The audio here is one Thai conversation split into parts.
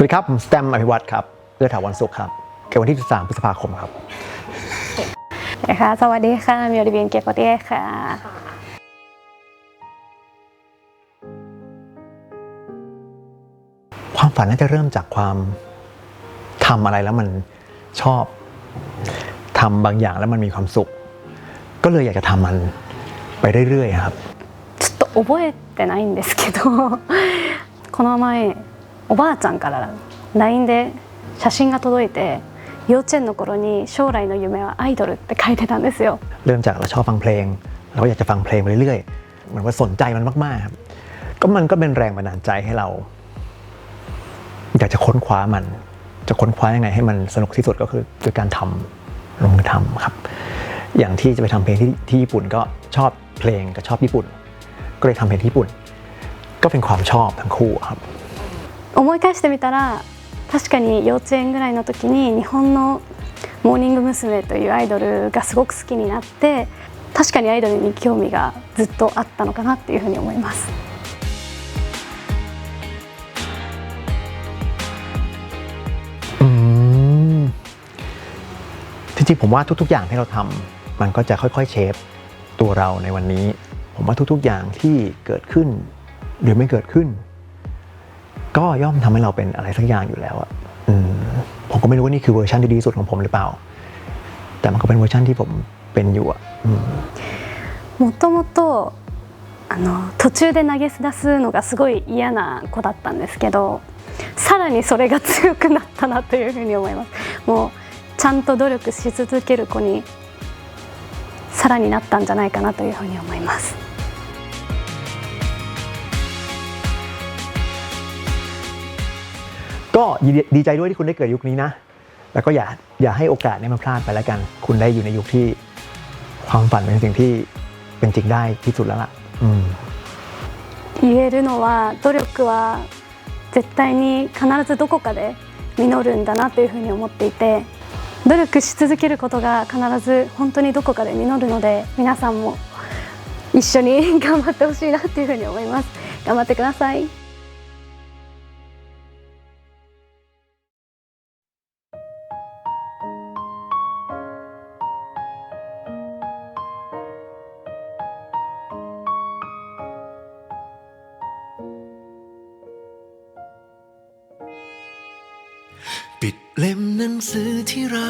วัสดีครับ ผมสแตมอภิวัตรครับเลือดถาวรสุขครับเกิดวันที่ 13 พฤษภาคมครับ นะคะสวัสดีค่ะมิวริเบียนเกียรติเต้ค่ะ ความฝันน่าจะเริ่มจากความทำอะไรแล้วมันชอบทำบางอย่างแล้วมันมีความสุข ก็เลยอยากจะทำมันไปเรื่อยๆครับ ちょっと覚えてないんですけどこの前 おばあちゃんから LINE で写真が届いて幼稚園の頃に将来の夢はアイドルって書いてたんですよ เริ่มจากเราชอบฟังเพลงเราก็อยากจะฟังเพลงไปเรื่อยๆเหมือนว่าสนใจมันมากๆครับก็มันก็เป็นแรงบันดาลใจให้เรา อยากจะค้นคว้ามัน จะค้นคว้ายังไงให้มันสนุกที่สุดก็คือโดยการทำลงมือทำครับ อย่างที่จะไปทำเพลงที่ที่ญี่ปุ่นก็ชอบเพลงก็ชอบญี่ปุ่น ก็เลยทำเพลงที่ญี่ปุ่น ก็เป็นความชอบทั้งคู่ครับ 思い返してみたら確かに幼稚園ぐらいの時に日本のモーニング娘。というアイドルがすごく好きになって確かにアイドルに興味がずっとあったのかなっていうふうに思います。 อืมจริงๆผมว่าทุก ๆ อย่างที่เราทำมันก็จะค่อยๆเชฟตัวเราในวันนี้ ผมว่าทุก ๆ อย่างที่เกิดขึ้น หรือไม่เกิดขึ้น ก็ย่อมทำให้เราเป็นอะไรสักอย่างอยู่แล้วอะอืมผมก็ไม่รู้ว่านี่คือเวอร์ชันที่ดีที่สุดของผมหรือเปล่า แต่มันก็เป็นเวอร์ชันที่ผมเป็นอยู่อะอืม もともとあの途中で投げ出すのがすごい嫌な子だったんですけどさらにそれが強くなったなというふうに思いますもうちゃんと努力し続ける子にさらになったんじゃないかなというふうに思います ก็ยินดีดีใจด้วยที่คุณได้เกิดยุคนี้นะ แล้วก็อย่าอย่าให้โอกาสนี้มันพลาดไปแล้วกัน คุณได้อยู่ในยุคที่ความฝันเป็นสิ่งที่เป็นจริงได้ที่สุดแล้วล่ะ อืม 言えるのは努力は絶対に必ずどこかで実るんだなというふうに思っていて努力し続けることが必ず本当にどこかで実るので皆さんも一緒に頑張ってほしいなというふうに思います頑張ってください ปิดเล่มหนังสือที่เรา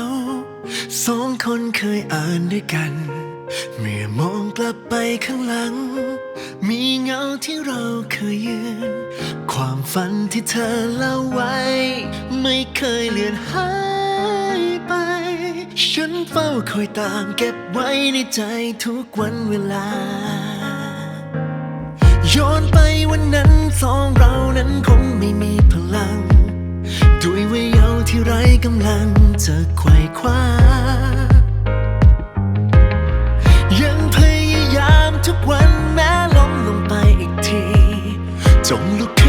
สองคนเคยอ่านด้วยกัน เมื่อมองกลับไปข้างหลัง มีเงาที่เราเคยยืน ความฝันที่เธอเล่าไว้ ไม่เคยเลือนหายไป ฉันเฝ้าคอยตามเก็บไว้ในใจทุกวันเวลา ย้อนไปวันนั้นสองเรานั้นค กำลังจะไขว่คว้า ยังพยายามทุกวันแม้ล้มลงไปอีกที จงลุก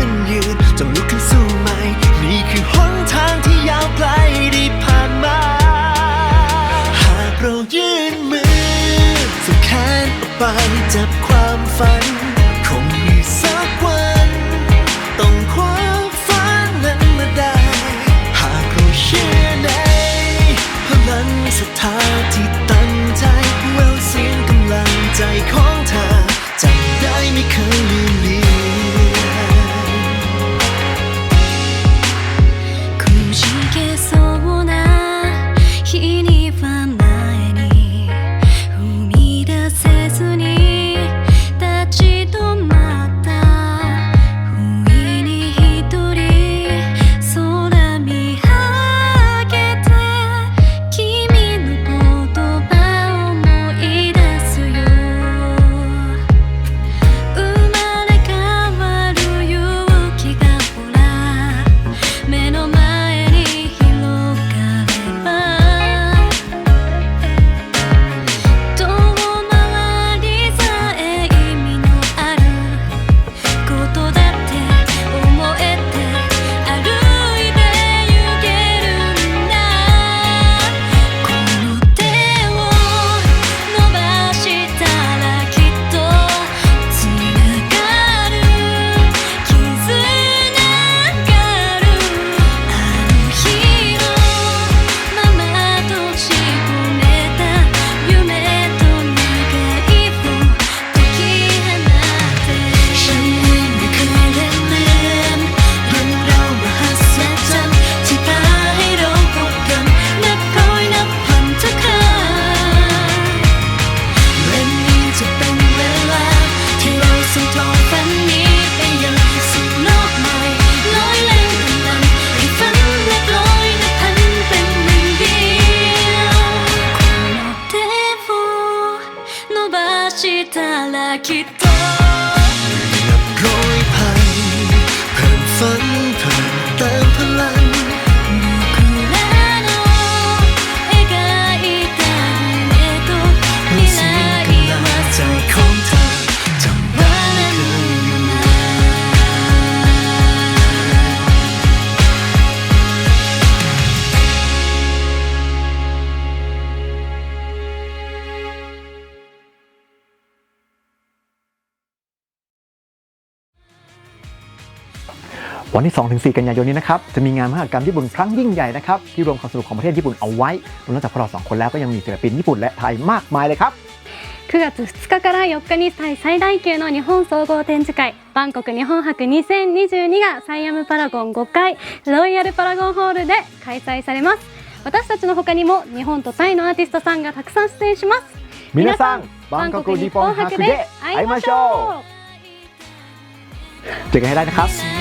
vakit วันที่ 2-4 กันยายนนี้นะครับ จะมีงานมหกรรมญี่ปุ่นครั้งยิ่งใหญ่นะครับ ที่รวมความสนุกของประเทศญี่ปุ่นเอาไว้รวมนอกจากพวกเราสองคนแล้วก็ยังมีศิลปินญี่ปุ่นและไทยมากมายเลยครับ 9月2日から4日に最大級の日本総合展示会バンコク日本博2022がサイアムパラゴン5階ロイヤルパラゴンホールで開催されます私たちの他にも日本とタイのアーティストさんがたくさん出演します皆さんバンコク日本博で会いましょうเจอกันให้ได้นะครับ สิ่ง